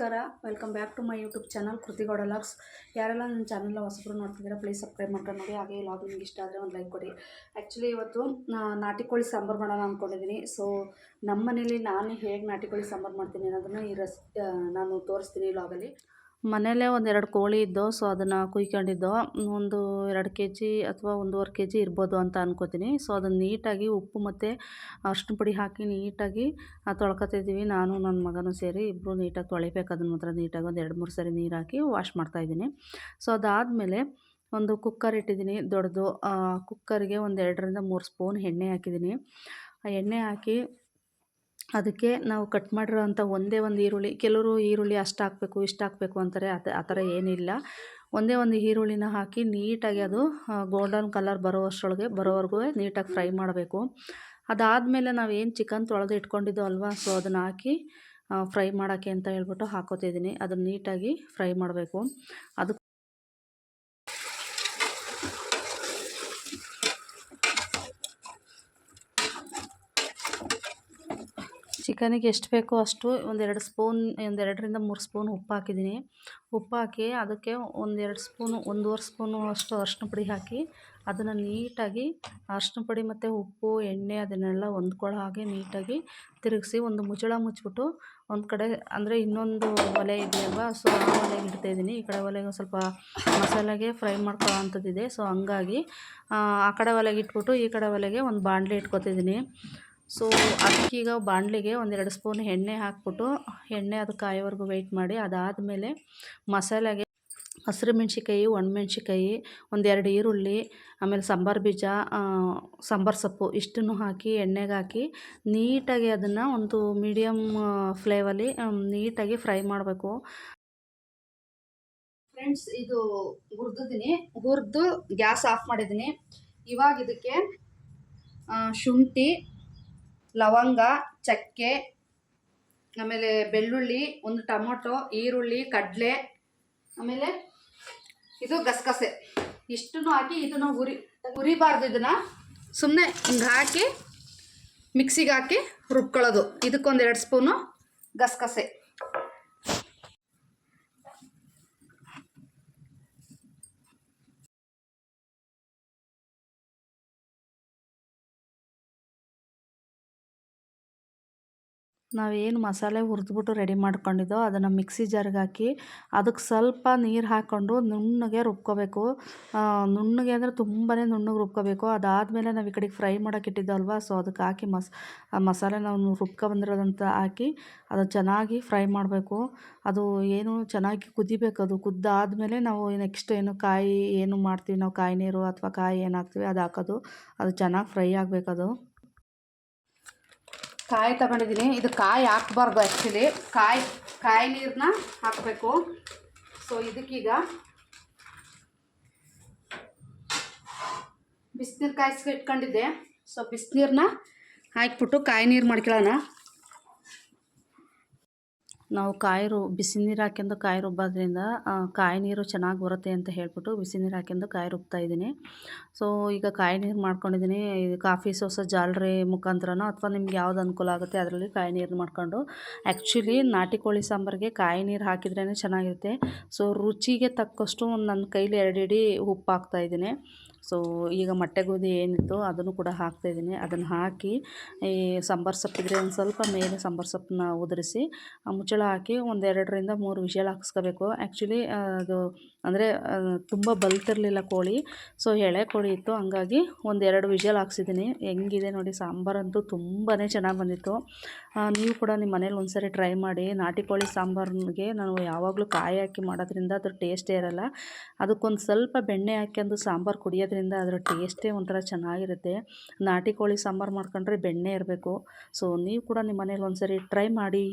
ನಮಸ್ಕಾರ. Welcome back to my YouTube channel Kruthi Gowda vlogs ಯಾರೆಲ್ಲ ನನ್ನ ಚಾನಲ್ನ ಹೊಸಬ್ರು ನೋಡ್ತಿದ್ದೀರ ಪ್ಲೀಸ್ ಸಬ್ಸ್ಕ್ರೈಬ್ ಮಾಡ್ಕೊಂಡು ನೋಡಿ. ಹಾಗೆ ಲಾಗ್ ನಿಮ್ಗೆ ಇಷ್ಟ ಆದರೆ ಒಂದು ಲೈಕ್ ಕೊಡಿ. ಆ್ಯಕ್ಚುಲಿ ಇವತ್ತು ನಾಟಿ ಕೋಳಿ ಸಾಂಬಾರು ಮಾಡೋಣ ಅಂದ್ಕೊಂಡಿದ್ದೀನಿ ಸೊ ನಮ್ಮ ಮನೇಲಿ ನಾನು ಹೇಗೆ ನಾಟಿ ಕೋಳಿ ಸಾಂಬಾರು ಮಾಡ್ತೀನಿ ಅನ್ನೋದನ್ನು ಈ ರೆಸ್ ನಾನು ತೋರಿಸ್ತೀನಿ ಲಾಗಲ್ಲಿ ಮನೇಲೇ ಒಂದೆರಡು ಕೋಳಿ ಇದ್ದೋ, ಸೊ ಅದನ್ನು ಕುಯ್ಕೊಂಡಿದ್ದೋ, ಒಂದು ಎರಡು ಕೆ ಜಿ ಅಥವಾ ಒಂದೂವರೆ ಕೆ ಜಿ ಇರ್ಬೋದು ಅಂತ ಅನ್ಕೋತೀನಿ. ಸೊ ಅದನ್ನು ನೀಟಾಗಿ ಉಪ್ಪು ಮತ್ತು ಅರ್ಶಿನ ಪುಡಿ ಹಾಕಿ ನೀಟಾಗಿ ತೊಳ್ಕೊತಿದ್ದೀವಿ ನಾನು ನನ್ನ ಮಗನೂ ಸೇರಿ ಇಬ್ಬರು ನೀಟಾಗಿ ತೊಳಿಬೇಕು. ಅದನ್ನ ಮಾತ್ರ ನೀಟಾಗಿ ಒಂದು ಎರಡು, ಮೂರು ಸರಿ ನೀರು ಹಾಕಿ ವಾಶ್ ಮಾಡ್ತಾಯಿದ್ದೀನಿ ಸೊ ಅದಾದಮೇಲೆ ಒಂದು ಕುಕ್ಕರ್ ಇಟ್ಟಿದ್ದೀನಿ, ದೊಡ್ಡದು. ಕುಕ್ಕರ್ಗೆ ಒಂದು ಎರಡರಿಂದ ಮೂರು ಸ್ಪೂನ್ ಎಣ್ಣೆ ಹಾಕಿದ್ದೀನಿ. ಆ ಎಣ್ಣೆ ಹಾಕಿ ಅದಕ್ಕೆ ನಾವು ಕಟ್ ಮಾಡಿರೋಂಥ ಒಂದೇ ಒಂದು ಈರುಳ್ಳಿ, ಕೆಲವರು ಈರುಳ್ಳಿ ಅಷ್ಟು ಹಾಕಬೇಕು, ಇಷ್ಟು ಹಾಕಬೇಕು ಅಂತಾರೆ, ಅದು ಆ ಥರ ಏನಿಲ್ಲ. ಒಂದೇ ಒಂದು ಈರುಳ್ಳಿನ ಹಾಕಿ ನೀಟಾಗಿ ಅದು ಗೋಲ್ಡನ್ ಕಲರ್ ಬರೋ ಅಷ್ಟರೊಳಗೆ ಬರೋವರೆಗೂ ನೀಟಾಗಿ ಫ್ರೈ ಮಾಡಬೇಕು. ಅದಾದಮೇಲೆ ನಾವು ಏನು ಚಿಕನ್ ತೊಳೆದು ಇಟ್ಕೊಂಡಿದ್ದೋ ಅಲ್ವಾ ಸೊ ಅದನ್ನು ಹಾಕಿ ಫ್ರೈ ಮಾಡೋಕ್ಕೆ ಅಂತ ಹೇಳ್ಬಿಟ್ಟು ಹಾಕೋತಿದ್ದೀನಿ. ಅದನ್ನು ನೀಟಾಗಿ ಫ್ರೈ ಮಾಡಬೇಕು. ಅದು ಚಿಕನಿಗೆ ಎಷ್ಟು ಬೇಕೋ ಅಷ್ಟು ಒಂದೆರಡು ಸ್ಪೂನ್, ಒಂದೆರಡರಿಂದ ಮೂರು ಸ್ಪೂನ್ ಉಪ್ಪು ಹಾಕಿದ್ದೀನಿ. ಉಪ್ಪು ಹಾಕಿ ಅದಕ್ಕೆ ಒಂದೆರಡು ಸ್ಪೂನು, ಒಂದೂವರೆ ಸ್ಪೂನು ಅಷ್ಟು ಅರಿಶಿನ ಪುಡಿ ಹಾಕಿ ಅದನ್ನು ನೀಟಾಗಿ ಅರಿಶಿನ ಪುಡಿ ಮತ್ತು ಉಪ್ಪು, ಎಣ್ಣೆ ಅದನ್ನೆಲ್ಲ ಹೊಂದ್ಕೊಳ್ಳೋ ಹಾಗೆ ನೀಟಾಗಿ ತಿರುಗಿಸಿ ಒಂದು ಮುಚ್ಚಳ ಮುಚ್ಚಿಬಿಟ್ಟು ಒಂದು ಕಡೆ ಅಂದರೆ ಇನ್ನೊಂದು ಒಲೆ ಇದೆಯಲ್ವಾ, ಸೊ ಆ ಒಲೆಗೆ ಇಡ್ತಾಯಿದ್ದೀನಿ ಈ ಕಡೆ ಒಲೆಗೆ ಸ್ವಲ್ಪ ಮಸಾಲೆಗೆ ಫ್ರೈ ಮಾಡ್ಕೊಳ್ಳೋ ಅಂಥದ್ದಿದೆ. ಸೊ ಹಂಗಾಗಿ ಆ ಕಡೆ ಒಲೆಗೆ ಇಟ್ಬಿಟ್ಟು ಈ ಕಡೆ ಒಲೆಗೆ ಒಂದು ಬಾಣಲೆ ಇಟ್ಕೊತಿದ್ದೀನಿ. ಸೊ ಅದಕ್ಕೀಗ ಬಾಣಲಿಗೆ ಒಂದೆರಡು ಸ್ಪೂನ್ ಎಣ್ಣೆ ಹಾಕ್ಬಿಟ್ಟು, ಎಣ್ಣೆ ಅದು ಕಾಯೋವರೆಗೂ ವೆಯ್ಟ್ ಮಾಡಿ, ಅದಾದಮೇಲೆ ಮಸಾಲೆಗೆ ಹಸಿರು ಮೆಣ್ಸಿಕಾಯಿ ಒಣಮೆಣ್ಸಿಕಾಯಿ ಒಂದೆರಡು ಈರುಳ್ಳಿ, ಆಮೇಲೆ ಸಾಂಬಾರು ಬೀಜ ಸಾಂಬಾರು ಸೊಪ್ಪು ಇಷ್ಟನ್ನು ಹಾಕಿ, ಎಣ್ಣೆಗೆ ಹಾಕಿ, ನೀಟಾಗಿ ಅದನ್ನು ಒಂದು ಮೀಡಿಯಮ್ ಫ್ಲೇವಲ್ಲಿ ನೀಟಾಗಿ ಫ್ರೈ ಮಾಡಬೇಕು. ಫ್ರೆಂಡ್ಸ್ ಇದು ಹುರಿದಿದ್ದೀನಿ. ಹುರಿದು ಗ್ಯಾಸ್ ಆಫ್ ಮಾಡಿದ್ದೀನಿ. ಇವಾಗ ಇದಕ್ಕೆ ಶುಂಠಿ ಲವಂಗ, ಚಕ್ಕೆ, ಆಮೇಲೆ ಬೆಳ್ಳುಳ್ಳಿ, ಒಂದು ಟೊಮೊಟೊ, ಈರುಳ್ಳಿ, ಕಡಲೆ, ಆಮೇಲೆ ಇದು ಗಸಗಸೆ. ಇಷ್ಟನ್ನು ಹಾಕಿ ಇದನ್ನು ಉರಿ, ಉರಿಬಾರ್ದು ಇದನ್ನು. ಸುಮ್ಮನೆ ಹಿಂಗೆ ಹಾಕಿ, ಮಿಕ್ಸಿಗೆ ಹಾಕಿ ರುಬ್ಕೊಳ್ಳೋದು. ಇದಕ್ಕೊಂದು ಎರಡು ಸ್ಪೂನು ಗಸಗಸೆ. ನಾವೇನು ಮಸಾಲೆ ಹುರಿದ್ಬಿಟ್ಟು ರೆಡಿ ಮಾಡ್ಕೊಂಡಿದ್ದೋ ಅದನ್ನು ಮಿಕ್ಸಿ ಜಾರ್ಗೆ ಹಾಕಿ ಅದಕ್ಕೆ ಸ್ವಲ್ಪ ನೀರು ಹಾಕ್ಕೊಂಡು ನುಣ್ಣಗೆ ರುಬ್ಕೋಬೇಕು. ನುಣ್ಣಗೆ ಅಂದರೆ ತುಂಬಾ ನುಣ್ಣಗೆ ರುಬ್ಕೋಬೇಕು. ಅದಾದಮೇಲೆ ನಾವು ಈ ಕಡೆಗೆ ಫ್ರೈ ಮಾಡೋಕೆ ಇಟ್ಟಿದ್ದೆ ಅಲ್ವಾ ಸೊ ಅದಕ್ಕೆ ಹಾಕಿ ಮಸ್, ಆ ಮಸಾಲೆ ನಾವು ರುಬ್ಕೊ ಬಂದಿರೋದಂತ ಹಾಕಿ ಅದು ಚೆನ್ನಾಗಿ ಫ್ರೈ ಮಾಡಬೇಕು. ಅದು ಏನು ಚೆನ್ನಾಗಿ ಕುದಿಬೇಕು ಅದು. ಕುದ್ದಾದಮೇಲೆ ನಾವು ನೆಕ್ಸ್ಟ್ ಏನು ಕಾಯಿ ಏನು ಮಾಡ್ತೀವಿ, ನಾವು ಕಾಯಿ ನೀರು ಅಥವಾ ಕಾಯಿ ಏನು ಹಾಕ್ತೀವಿ ಅದು ಹಾಕೋದು. ಅದು ಚೆನ್ನಾಗಿ ಫ್ರೈ ಆಗಬೇಕದು. ಕಾಯಿ ತಗೊಂಡಿದ್ದೀನಿ. ಇದು ಕಾಯಿ ಹಾಕ್ಬಾರ್ದು ಆ್ಯಕ್ಚುಲಿ ಕಾಯಿ ಕಾಯಿ ನೀರನ್ನ ಹಾಕಬೇಕು. ಸೊ ಇದಕ್ಕೀಗ ಬಿಸಿನೀರು ಕಾಯಿಸ್ಕೊಂಡಿದ್ದೆ ಇಟ್ಕೊಂಡಿದ್ದೆ. ಸೊ ಬಿಸಿನೀರನ್ನ ಹಾಕ್ಬಿಟ್ಟು ಕಾಯಿ ನೀರು ಮಾಡ್ಕೊಳ್ಳೋಣ. ನಾವು ಕಾಯಿ ರು ಬಿಸಿ ನೀರು ಹಾಕೊಂಡು ಕಾಯಿ ರುಬ್ಬೋದ್ರಿಂದ ಕಾಯಿ ನೀರು ಚೆನ್ನಾಗಿ ಬರುತ್ತೆ ಅಂತ ಹೇಳ್ಬಿಟ್ಟು ಬಿಸಿ ನೀರು ಹಾಕ್ಯಂಡು ಕಾಯಿ ರುಬ್ತಾ ಇದ್ದೀನಿ. ಸೊ ಈಗ ಕಾಯಿ ನೀರು ಮಾಡ್ಕೊಂಡಿದ್ದೀನಿ. ಕಾಫಿ ಸೋಸ ಜಾಲರಿ ಮುಖಾಂತರನೋ ಅಥವಾ ನಿಮ್ಗೆ ಯಾವ್ದು ಅನುಕೂಲ ಆಗುತ್ತೆ ಅದರಲ್ಲಿ ಕಾಯಿ ನೀರು ಮಾಡ್ಕೊಂಡು. ಆ್ಯಕ್ಚುಲಿ ನಾಟಿ ಕೋಳಿ ಸಾಂಬಾರಿಗೆ ಕಾಯಿ ನೀರು ಹಾಕಿದ್ರೇ ಚೆನ್ನಾಗಿರುತ್ತೆ. ಸೊ ರುಚಿಗೆ ತಕ್ಕಷ್ಟು ನನ್ನ ಕೈಲಿ ಎರಡು ಇಡೀ ಉಪ್ಪು ಹಾಕ್ತಾಯಿದ್ದೀನಿ ಸೊ ಈಗ ಮೊಟ್ಟೆ ಗೋಧಿ ಏನಿತ್ತು ಅದನ್ನು ಕೂಡ ಹಾಕ್ತಾಯಿದ್ದೀನಿ ಅದನ್ನು ಹಾಕಿ, ಈ ಸಾಂಬಾರು ಸೊಪ್ಪಿದ್ರೆ ಒಂದು ಸ್ವಲ್ಪ ಮೇಲೆ ಸಾಂಬಾರು ಸೊಪ್ಪನ್ನ ಉದುರಿಸಿ, ಆ ಮುಚ್ಚಳ ಹಾಕಿ ಒಂದು ಎರಡರಿಂದ ಮೂರು ವಿಷಲ್ ಹಾಕ್ಸ್ಕೋಬೇಕು. ಆ್ಯಕ್ಚುಲಿ ಅದು ಅಂದರೆ ತುಂಬ ಬಲ್ತಿರಲಿಲ್ಲ ಕೋಳಿ. ಸೊ ಎಳೆ ಕೋಳಿ ಇತ್ತು. ಹಂಗಾಗಿ ಒಂದು ಎರಡು ವಿಷಲ್ ಹಾಕ್ಸಿದ್ದೀನಿ ಹೆಂಗಿದೆ ನೋಡಿ ಸಾಂಬಾರಂತೂ ತುಂಬಾ ಚೆನ್ನಾಗಿ ಬಂದಿತ್ತು. ನೀವು ಕೂಡ ನಿಮ್ಮ ಮನೇಲಿ ಒಂದ್ಸರಿ ಟ್ರೈ ಮಾಡಿ. ನಾಟಿ ಕೋಳಿ ಸಾಂಬಾರಿಗೆ ನಾನು ಯಾವಾಗಲೂ ಕಾಯಿ ಹಾಕಿ ಮಾಡೋದ್ರಿಂದ ಅದ್ರ ಟೇಸ್ಟೇ ಇರಲ್ಲ. ಅದಕ್ಕೊಂದು ಸ್ವಲ್ಪ ಬೆಣ್ಣೆ ಹಾಕ್ಯಂದು ಸಾಂಬಾರು ಕುಡಿಯೋದ್ರಿಂದ ಅದರ ಟೇಸ್ಟೇ ಒಂಥರ ಚೆನ್ನಾಗಿರುತ್ತೆ. ನಾಟಿ ಕೋಳಿ ಸಾಂಬಾರು ಮಾಡ್ಕೊಂಡ್ರೆ ಬೆಣ್ಣೆ ಇರಬೇಕು. ಸೊ ನೀವು ಕೂಡ ನಿಮ್ಮ ಮನೇಲಿ ಒಂದ್ಸರಿ ಟ್ರೈ ಮಾಡಿ.